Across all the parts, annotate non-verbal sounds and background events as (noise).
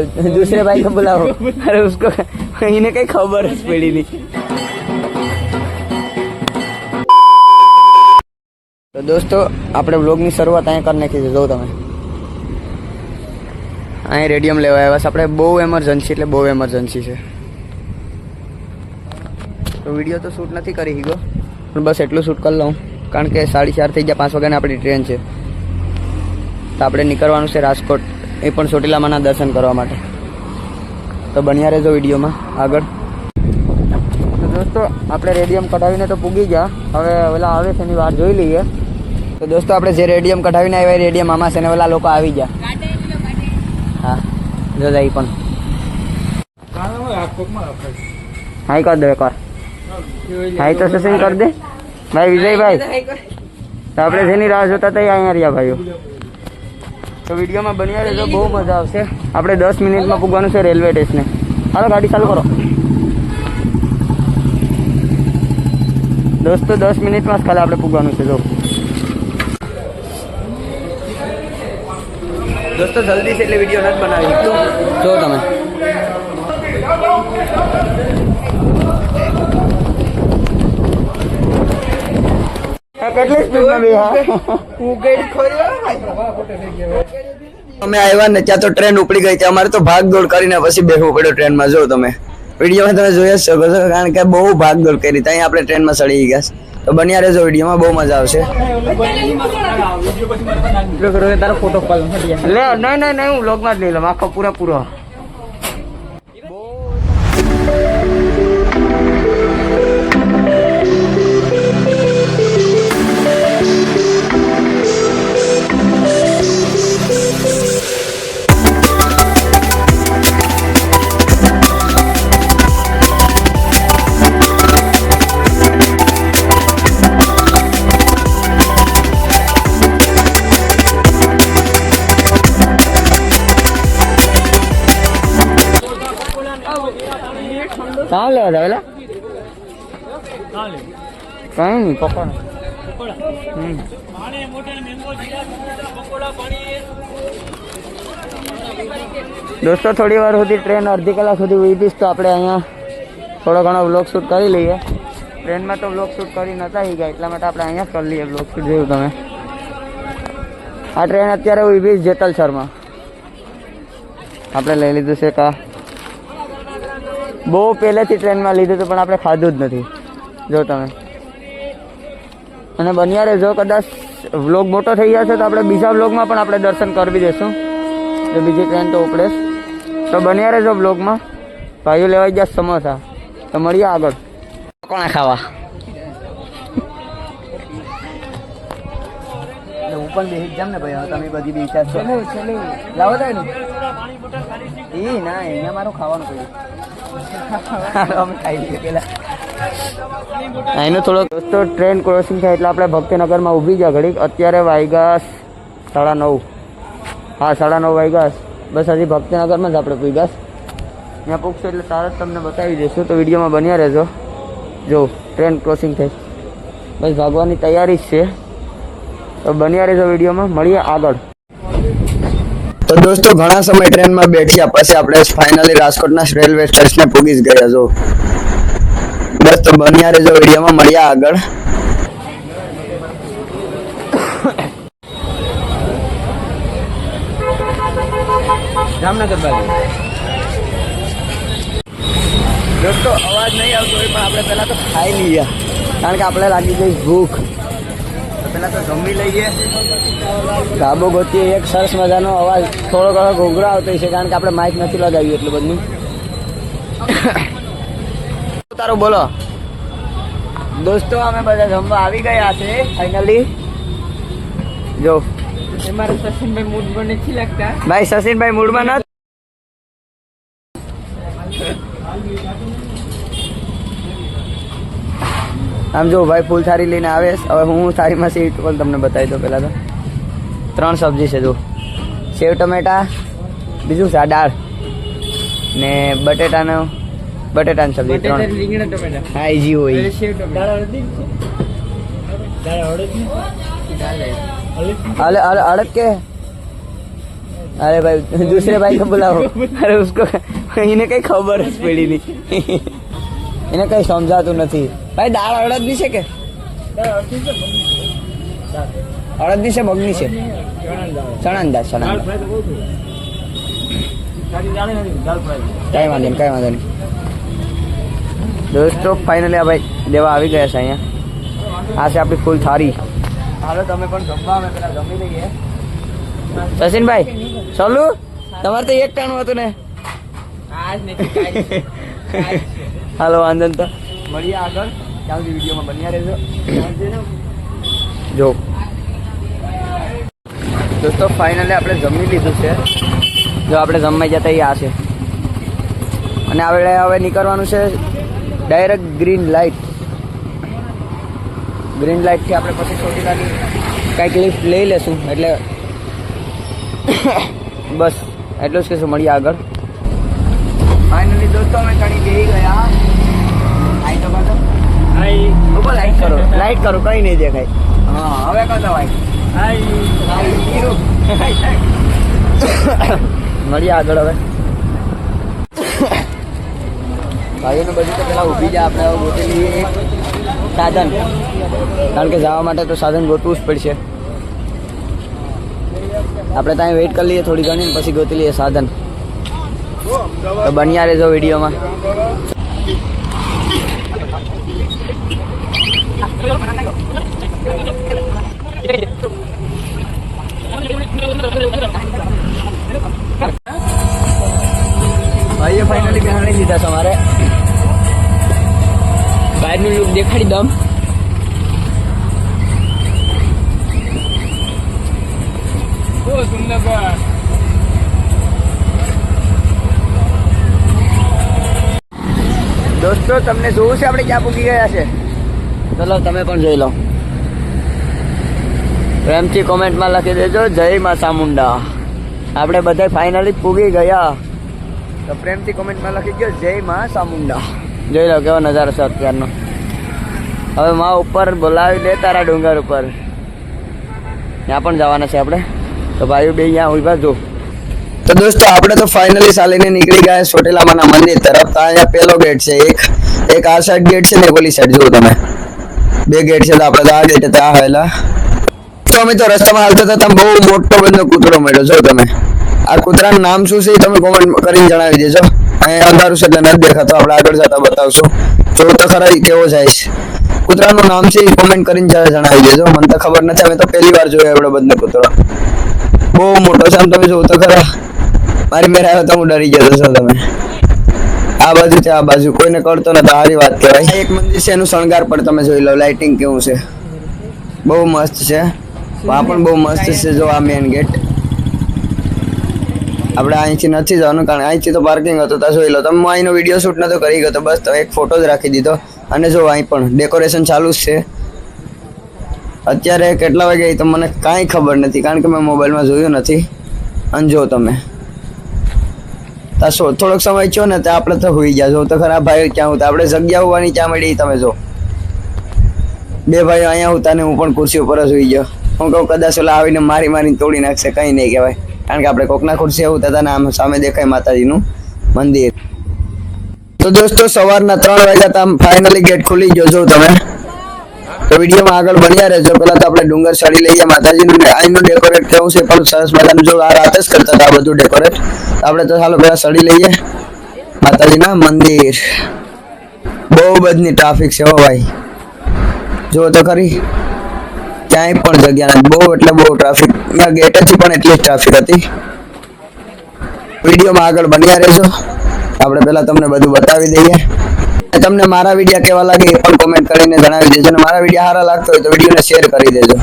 दूसरे भाई को बुलाओ अरे उसको (laughs) इन्हें कहीं खबर જ પડી નહીં તો દોસ્તો આપણે વ્લોગની શરૂઆત અહીંયા કરી નાખી છે જો તમે અહીં રેડિયમ લેવા આવ્યા છે આપણે બહુ એમરજન્સી એટલે બહુ એમરજન્સી છે તો વિડીયો તો શૂટ નથી કરી હીગો પણ બસ એટલું શૂટ કરી લઉં કારણ કે સાડી ચાર થઈ ગયા પાંચ વાગ્યાની આપણી ટ્રેન છે તો આપણે નીકળવાનું છે રાજકોટ એ પણ ચોટીલામાના દર્શન કરવા માટે. તો બન્યા રહેજો વિડીયોમાં. આગળ. તો દોસ્તો, આપણે રેડિયમ કઢાવીને તો પૂગી ગયા. હવે ઓલા આવે છે એની વાર જોઈ લઈએ. તો દોસ્તો, આપણે જે રેડિયમ કઢાવીને આવ્યા એ રેડિયમ આમાં છે ને ઓલા લોકો આવી ગયા. હા, જો જાય પણ. હાઈ કર દો એકવાર. હાઈ તો શું કર દે. ભાઈ વિજયભાઈ, તો આપણે જેની રાહ જોતા હતા અહીંયા રહ્યા ભાઈઓ. તો વિડીયોમાં બન્યા રહેજો બહુ મજા આવશે. આપણે દસ મિનિટમાં પૂગવાનું છે રેલવે સ્ટેશને. હાલો ગાડી ચાલુ કરો. દોસ્તો દસ મિનિટમાં જ ખાલી આપણે પૂગવાનું છે જો. દોસ્તો જલ્દી છે એટલે વીડિયો નથી બનાવી. જો તમે આ કેટલી સ્પીડમાં બી અમે આવ્યા ને ત્યાં તો ટ્રેન ઉપડી ગઈ ત્યાં અમારે તો ભાગ દોડ કરીને પછી બેસવું પડ્યું ટ્રેનમાં. જો તમે. વિડીયોમાં તમે જોઈ જ શકો છો કારણ કે બહુ ભાગ દોડ કરી. ત્યાં આપણે ટ્રેનમાં સડી ગયા તો બન્યા રહેજો વિડીયોમાં બહુ મજા આવશે. તારો ફોટો લે નહીં નહીં નહીં હું લોગમાં જ લઈ લઉં. આખો પૂરા. પૂરો કાં કઈ નહીં. પકોડા હમ. દોસ્તો, થોડી વાર સુધી ટ્રેન અડધી કલાક સુધી ઊભી તો આપણે અહીંયા થોડો ઘણો બ્લોગ શૂટ કરી લઈએ. ટ્રેનમાં તો બ્લોગ શૂટ કરી નતા ગયા, એટલા માટે આપણે અહીંયા કરી લઈએ બ્લોગ શૂટ જોયું તમે. આ ટ્રેન અત્યારે છે જેતલસરમાં આપણે લઈ લીધું છે કા બહુ પહેલેથી ટ્રેનમાં લીધું હતું પણ આપણે ખાધું જ નથી. જો તમે. અને બન્યારે રહેજો કદાચ વ્લોગ મોટો થઈ જશે તો આપણે બીજા વ્લોગમાં પણ આપણે દર્શન કરવી દઈશું જો બીજી ટ્રેન તો ઉપડે તો બન્યારે રહેજો વ્લોગમાં. ભાઈઓ લેવાઈ ગયા સમોસા. તો મળીએ આગળ. કોણે ખાવા? ઉપર પણ બેસી જામ ને ભાઈ તમે બધી બી વિચારશો લાવો થાય ને એ ના અહીંયા મારું ખાવાનું પડ્યું અહીંનો થોડો દોસ્તો ટ્રેન ક્રોસિંગ થાય એટલે આપણે ભક્તિનગરમાં ઊભી ગયા ઘડીક. અત્યારે વાગ્યા સાડા નવ. હા, સાડા નવ વાગ્યા બસ હજી ભક્તિનગરમાં જ આપણે પૂગ્યા ત્યાં પૂછશો એટલે તરત તમને બતાવી દઈશું. તો વિડીયોમાં બન્યા રહેજો. જો ટ્રેન ક્રોસિંગ થઈ બસ ભાગવાની તૈયારી જ છે. તો બન્યા રહેજો વિડીયોમાં. મળીએ આગળ. તો દોસ્તો ઘણા સમય ટ્રેનમાં બેઠ્યા પછી આપણે ફાઇનલી રાજકોટના રેલવે સ્ટેશને પૂગી જ ગયા જો. બસ તો બન્યા રહેજો વિડીયોમાં મળ્યા આગળ. જામનગર બાજુ. દોસ્તો અવાજ નહીં આવતો હોય પણ આપણે પહેલા તો ખાઈ લઈએ. કારણ કે આપણે લાગી ગઈ ભૂખ. પહેલાં તો જમી લઈએ. ગાબો ગોતીએ એક સરસ મજાનો અવાજ. થોડો ઘણો ઘોઘરો આવતો છે કારણ કે આપણે માઇક નથી લગાવ્યું એટલું બધું. તારું બોલો. દોસ્તો અમે બધા જમવા આવી ગયા છે ફાઇનલી જો. મારે સચિનભાઈ મૂડમાં નથી લાગતા. ભાઈ સચિનભાઈ મૂડમાં આમ જો ભાઈ ફૂલ થાળી લઈને આવે છે. હવે હું થાળીમાં સીટ પણ તમને બતાવી દઉં પહેલાં તો ત્રણ સબ્જી છે જો સેવ ટમેટા બીજું છે આ દાળ ને બટેટાનો બટેટાની સબ્જી बटेटा ત્રણ રીંગણા ટમેટા હા ઈજી હોય અરે સેવ ટમેટા દાળ હળદી છે દાળ હળદ દાળ અલે અલે અડદ કે अरे भाई दूसरे भाई को बुलाओ अरे उसको એને કઈ ખબર જ પડી નહીં એને કઈ સમજાતું નથી ભાઈ દાળ અડદની છે કે? અડદની છે મગની છે. ચણાની દાળ. ચણાની દાળ કઈ વાંધો નહીં કઈ વાંધો નહીં. દોસ્તો ફાઇનલી આ ભાઈ દેવા આવી ગયા છે અહીંયા. આ છે આપણી ફૂલ થારી હાલો તમે પણ જમવા અમે પેલા જમી લઈએ. સચિનભાઈ ચાલુ તમારે તો એક ટાણું હતું ને. હાલો વાંધો તો. મળીએ આગળ. ત્યાં સુધી વિડીયોમાં બન્યા રહેજો. જો. દોસ્તો ફાઇનલી આપણે જમી લીધું છે. જો આપણે જમવાઈ જતા આ છે. અને આપણે હવે નીકળવાનું છે ડાયરેક્ટ ગ્રીન લાઇટ ગ્રીન લાઇટથી આપણે પછી ચોટીલાની કાંઈક લિફ્ટ લઈ લેશું. એટલે (coughs) બસ એટલું જ કહેશું મળીએ આગળ. ફાઇનલી દોસ્તો અમે ઘણી બેહી ગયા. ઉપર લાઈટ કરો. લાઈટ કરો કઈ નહીં દેખાય. હા હવે ભાઈ મળીએ આગળ હવે. ભાઈઓને બધું તો પેલા ઊભી જાય આપણે એક સાધન. કારણ કે જવા માટે તો સાધન ગોતવું જ પડશે. આપણે ત્યાં વેઇટ કરી લઈએ થોડી ઘણી ને પછી ગોતી લઈએ સાધન. તો બન્યા રહેજો વિડીયોમાં. ભાઈએ ફાઇનલી બેહાડી દીધા છે અમારે બહારનું લુક દેખાડી દમ દોસ્તો, તમને જોવું છે આપણે ક્યાં પૂકી ગયા છે? ચલો, તમે પણ જોઈ લો. પ્રેમથી કોમેન્ટમાં લખી દેજો, જય મા ચામુંડા. આપણે બધા ફાઇનલી પૂગી ગયા. તો પ્રેમથી કોમેન્ટમાં લખી દો જય મા ચામુંડા. જોઈ લો કેવો નજારો છે અત્યારનો. હવે માં ઉપર બોલાવી દે તારા ડુંગર ઉપર. ત્યાં પણ જવાના છે આપણે. તો ભાઈઓ બે અહીંયા ઊભા જો. તો દોસ્તો, આપણે તો ફાઇનલી ચાલીને નીકળી ગયા ચોટીલામાના મંદિર તરફ. તો અહીંયા પેલો ગેટ છે, એક એક આ સાઈડ ગેટ છે ને ઓલી સાઈડ જુઓ તમે. બે ગેટ છે આપણે આ ગેટ ત્યાં આવેલા તો અમે તો રસ્તામાં હાલતા હતા બહુ મોટો બંધો કૂતરો મળ્યો છો તમે. આ કૂતરાનું નામ શું છે તમે કોમેન્ટ કરીને જણાવી દેજો. અહીંયા અંધારું છે એટલે નથી દેખાતો, આપણે આગળ જતા બતાવશું. જો તો ખરા કેવો જાય છે. કૂતરાનું નામ છે એ કોમેન્ટ કરીને જણાવી દેજો. મને તો ખબર નથી, અમે તો પહેલી વાર જોયો એવડો બંધ કૂતરો. બહુ મોટો છે આમ તમે જોવો તો ખરા. મારી મેરે આવ્યો તો હું ડરી ગયો છો તમે. આ બાજુ છે, આ બાજુ. કોઈને કરતો નથી સારી વાત કહેવાય. એક મંદિર છે, એનું શણગાર પણ તમે જોઈ લો લાઇટિંગ કેવું છે. બહુ મસ્ત છે. આ પણ બહુ મસ્ત છે, જો આ મેન ગેટ આપણે અહીંથી નથી જવાનું, કારણ અહીંથી તો પાર્કિંગ હતો ત્યાં જોઈ લો. તમે અહીંનો વીડિયો શૂટ નતો કરી ગયો બસ તો એક ફોટો જ રાખી દીધો. અને જો અહીં પણ ડેકોરેશન ચાલુ જ છે. અત્યારે કેટલા વાગે તો મને કાંઈ ખબર નથી, કારણ કે મેં મોબાઈલમાં જોયું નથી. અને જો તમે. થોડોક સમય છો ને ત્યાં આપણે તો હોઈ ગયા. છો તો ખરા ભાઈ ક્યાં હતા આપણે જગ્યા હોવાની ક્યાં મળી તમે જો. બે ભાઈઓ અહીંયા હતા ને હું પણ ખુરશી ઉપર જ હોઈ ગયો. હું કહું કદાચ ઓલા આવીને મારી મારીને તોડી નાખશે, કંઈ નહીં કહેવાય. કારણ કે આપણે કોકના ખુરશી એવું હતા ને આમ સામે દેખાય માતાજીનું મંદિર. તો દોસ્તો, સવારના ત્રણ વાગ્યા ફાઇનલી ગેટ ખુલી ગયો. જો તમે તો વિડીયોમાં આગળ બન્યા રહેજો. પેલા તો આપણે ડુંગર ચડી લઈએ. માતાજીનું અહીંનું ડેકોરેટ કેવું છે. પણ સરસ મજાનું જો આ રાતે જ કરતા હતા બધું ડેકોરેટ આપણે તો ચાલો પેલા ચડી લઈએ. માતાજીના મંદિર. બહુ બધી ટ્રાફિક છે હો ભાઈ. જો તો ખરી. ક્યાંય પણ જગ્યા નથી. બહુ એટલે બહુ ટ્રાફિક ગેટેથી પણ એટલી જ ટ્રાફિક હતી. વિડીયોમાં આગળ બન્યા રહેજો. આપણે પહેલાં તમને બધું બતાવી દઈએ. તમને મારા વિડીયા કેવા લાગે એ પણ કોમેન્ટ કરીને જણાવી દેજો. અને મારા વિડીયા સારા લાગતો હોય તો વિડીયોને શેર કરી દેજો.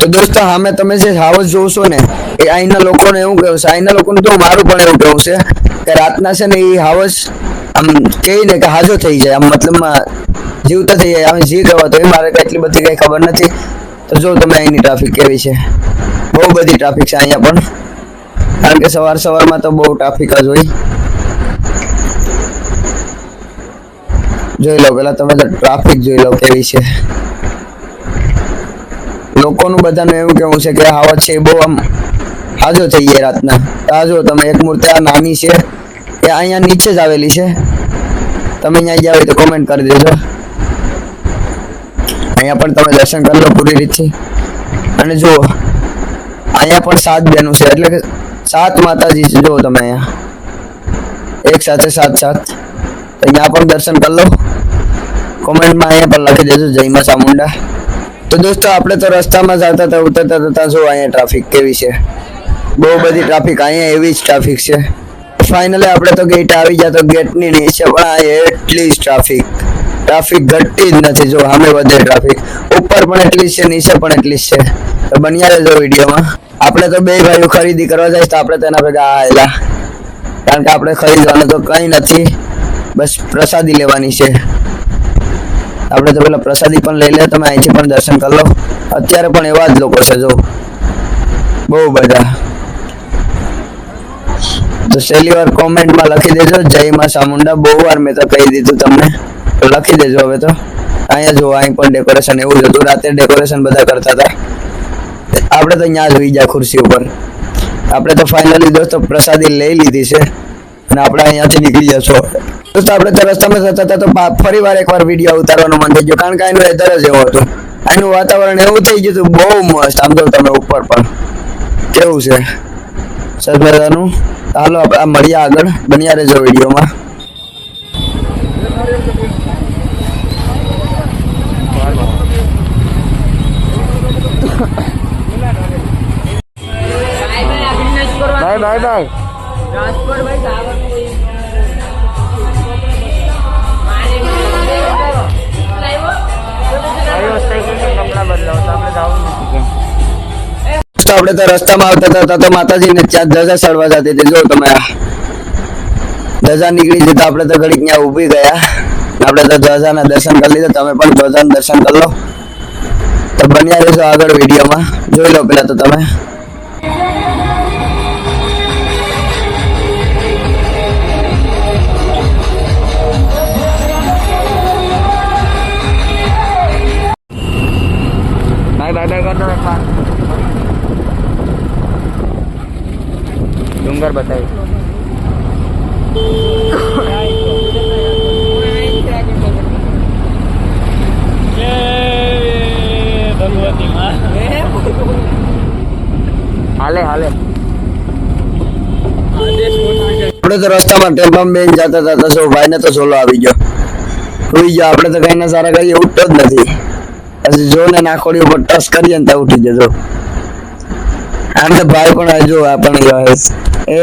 તો દોસ્તો અમે તમે જે હાવસ જોશો ને, એ અહીંના લોકોને એવું કહેવું છે, અહીંના લોકોને તો મારું પણ એવું કહેવું છે કે રાતના છે ને એ હાવસ આમ કહે ને કે હાજો થઈ જાય. આમ મતલબમાં જીવતા થઈ જાય આમ જી તો એ મારે એટલી બધી કઈ ખબર નથી. તો જો તમે અહીંની ટ્રાફિક કેવી છે. બહુ બધી ટ્રાફિક છે અહીંયા પણ. કારણ કે સવાર સવારમાં તો બહુ ટ્રાફિક જ હોય. જોઈ લો, પેલા તમે ટ્રાફિક જોઈ લો કેવી છે. લોકોનું બધાનું એવું કેવું છે કે હાવત છે બહુ આમ હાજો થઈ જાય રાતના. આ જો તમે એક મૂર્તિ આ નાની છે, એ અહીંયા નીચે જ આવેલી છે. તમે અહીંયા જાવ તો કોમેન્ટ કરી દેજો. અહીંયા પણ તમે દર્શન કરી લો પૂરી રીતથી. અને જુઓ, અહીંયા પણ સાત બેનું છે, એટલે કે સાત માતાજી છે, જુઓ તમે અહીંયા. એક સાથે સાત સાત. અહીંયા પણ દર્શન કરી લો. કોમેન્ટમાં અહીંયા પણ લખી દેજો, જય માં ચામુંડા તો દોસ્તો, આપણે તો રસ્તામાં જતા હતા, ઉતરતા હતા જો અહીંયા ટ્રાફિક કેવી છે. બહુ બધી ટ્રાફિક, અહીંયા એવી જ ટ્રાફિક છે. ફાઇનલી આપણે તો ગેટ આવી ગયા, તો ગેટની નીચે પણ આ એટલી જ ટ્રાફિક. ટ્રાફિક ઘટતી જ નથી. જો સામે વધે ટ્રાફિક ઉપર પણ એટલી છે, નીચે પણ એટલી છે. તો બન્યા રહેજો વિડીયોમાં. આપણે તો બે ભાઈઓ ખરીદી કરવા જાય તો આપણે તેના ભેગા આવેલા કારણ કે આપણે ખરીદવાનું તો કંઈ નથી. બસ પ્રસાદી લેવાની છે. આપણે તો પેલા પ્રસાદી પણ લઈ લે, તમે અહીંથી પણ દર્શન કરી લો. અત્યારે પણ એવા જ લોકો છે, જો. બહુ બધા. તો છેલ્લી વાર કોમેન્ટમાં લખી દેજો. જય માં ચામુંડા બહુ વાર મેં તો કહી દીધું તમને. લખી દેજો હવે તો. અહીંયા જો અહીં પણ ડેકોરેશન એવું જ હતું. રાતે ડેકોરેશન બધા કરતા હતા. આપણે તો અહીંયા જ હોઈ જાય ખુરશી ઉપર. આપણે તો ફાઇનલી દોસ્તો પ્રસાદી લઈ લીધી છે. અને આપણે અહીંયાથી નીકળી જશો દોસ્તો, આપણે તો રસ્તામાં જતા હતા તો ફરી વાર એકવાર વીડિયો ઉતારવાનું મન થઈ ગયું. કારણ કે એનું વેધર જ એવું હતું. એનું વાતાવરણ એવું થઈ ગયું હતું, બહુ મસ્ત. આમ તો તમે ઉપર પણ. કેવું છે? સરદારનું? હાલો આપણે મળીએ આગળ. બન્યા રહેજો વિડીયોમાં ભાઈ ભાઈ આ business મારે તો આપણે તો રસ્તામાં આવતા હતા, તો માતાજીને ધજા સડવા જતી હતી. જો તમે ધજા નીકળી જતા આપણે તો ઘડીક ત્યાં ઊભી ગયા. આપણે તો ધજાના દર્શન કરી લીધા. તમે પણ ધજાના દર્શન કરી લો. તો બન્યા રહેશો આગળ વિડીયોમાં. જોઈ લો પેલા તો તમે. બાય બાય ડુંગર બતાવી. હાલે હાલે. તો રસ્તામાં ટેમ્પામાં બેન જતા હતા તો ભાઈ ભાઈને તો સોલો આવી ગયો. ઉઈ ગયા, આપણે તો કઈ ના સારા કઈ ઉઠતો જ નથી. પછી જો ને નાખોડી ઉપર ટસ કરીએ ને ત્યાં ઉઠી જજો. આમ તો ભાઈ પણ હજુ આ પણ ગયો એ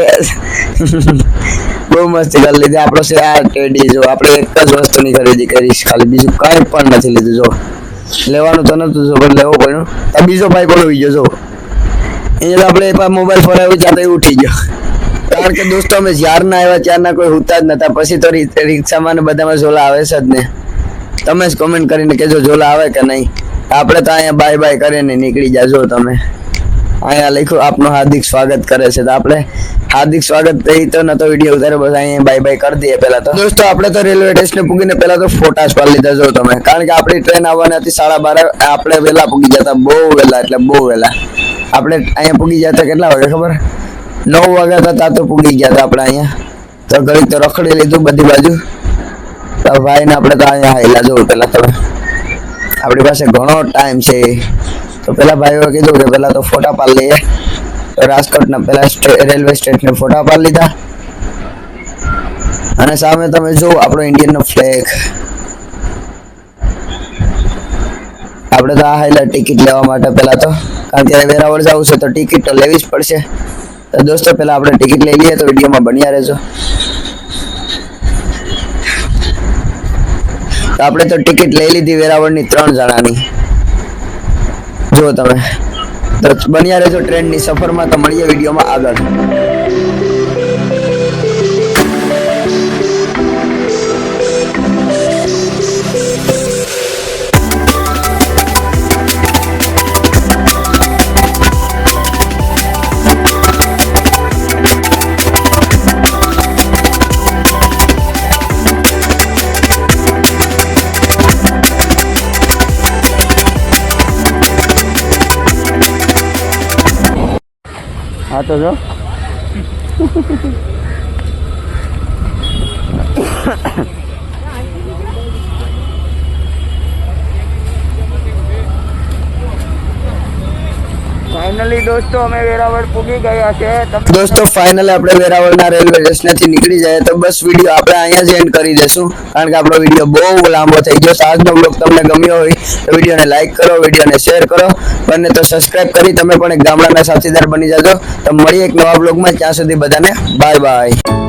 બહુ મસ્તી કરી લીધી. આપણો છે આ ટેડી જો. આપણે એક જ વસ્તુની ખરીદી કરીશ ખાલી. બીજું કઈ પણ નથી લીધું જો. લેવાનું તો નતું જો, પણ લેવો પડ્યું. આ બીજો ભાઈ પણ ઉઈ ગયો જો. એ તો આપણે મોબાઈલ ફરાવ્યું આવી જાતે ઉઠી ગયો. કારણ કે દોસ્તો અમે જ્યારના આવ્યા, ત્યારના કોઈ હોતા જ નતા. પછી તો રિક્ષામાં ને બધામાં ઝોલા આવે છે જ ને. તમે જ કોમેન્ટ કરીને કહેજો ઝોલા આવે કે નહીં. આપણે તો અહીંયા બાય બાય કરીને નીકળી જાજો તમે. અહીંયા લખ્યું આપનું હાર્દિક સ્વાગત કરે છે. તો આપણે હાર્દિક સ્વાગત થઈ તો નતો, વીડિયો ઉતારે બસ અહીંયા બાય બાય કરી દઈએ પહેલા તો. દોસ્તો, આપણે તો રેલવે સ્ટેશને પૂગીને પહેલા તો ફોટા પાડી લીધા જો તમે. કારણ કે આપણી ટ્રેન આવવાની હતી સાડા બાર, આપણે વહેલા પૂગી જતા, બહુ વહેલા, એટલે બહુ વહેલા. આપણે અહીંયા પૂગી જતા કેટલા વાગે ખબર? નવ વાગ્યા હતા તો પૂગી ગયા હતા આપણે અહીંયા. તો ઘડીક તો રખડી લીધું બધી બાજુ. તો ભાઈને આપણે તો અહીંયા હાઈલા જોવું પેલા તમે આપણી પાસે ઘણો ટાઈમ છે. તો પેલા ભાઈઓ કીધું કે પેલા તો ફોટા પાડી લઈએ. તો રાજકોટના પેલા રેલવે સ્ટેશને ફોટા પાડી લીધા. અને સામે તમે જો આપણો ઇન્ડિયનનો ફ્લેગ આપણે તો આ હાઈલા ટિકિટ લેવા માટે પેલા તો, કારણ કે વેરાવળ જવું છે તો ટિકિટ તો લેવી જ પડશે. તો દોસ્તો પેલા આપણે ટિકિટ લઈ લઈએ તો વિડીયોમાં બન્યા રહેજો. તો આપણે તો ટિકિટ લઈ લીધી વેરાવળની ત્રણ જણાની. જો તમે. તો બન્યા રહેજો ટ્રેનની સફરમાં, તો મળીએ વિડીયોમાં આગળ. હા તો જો ફાઇનલી દોસ્તો, અમે વેરાવળ પૂગી ગયા છે. દોસ્તો ફાઇનલી આપણે વેરાવળના રેલવે સ્ટેશનથી નીકળી જાય તો બસ વીડિયો આપણે અહીંયા જ એન્ડ કરી દેશું. કારણ કે આપણો વીડિયો બહુ લાંબો થઈ ગયો આજનો બ્લોગ તમને ગમ્યો હોય, તો વિડીયોને લાઈક કરો વિડીયોને શેર કરો. બંને તો સબસ્ક્રાઇબ કરી તમે પણ એક ગામડાના સાથીદાર બની જાજો. તો મળીએ એક નવા બ્લોગમાં ત્યાં સુધી બધાને બાય બાય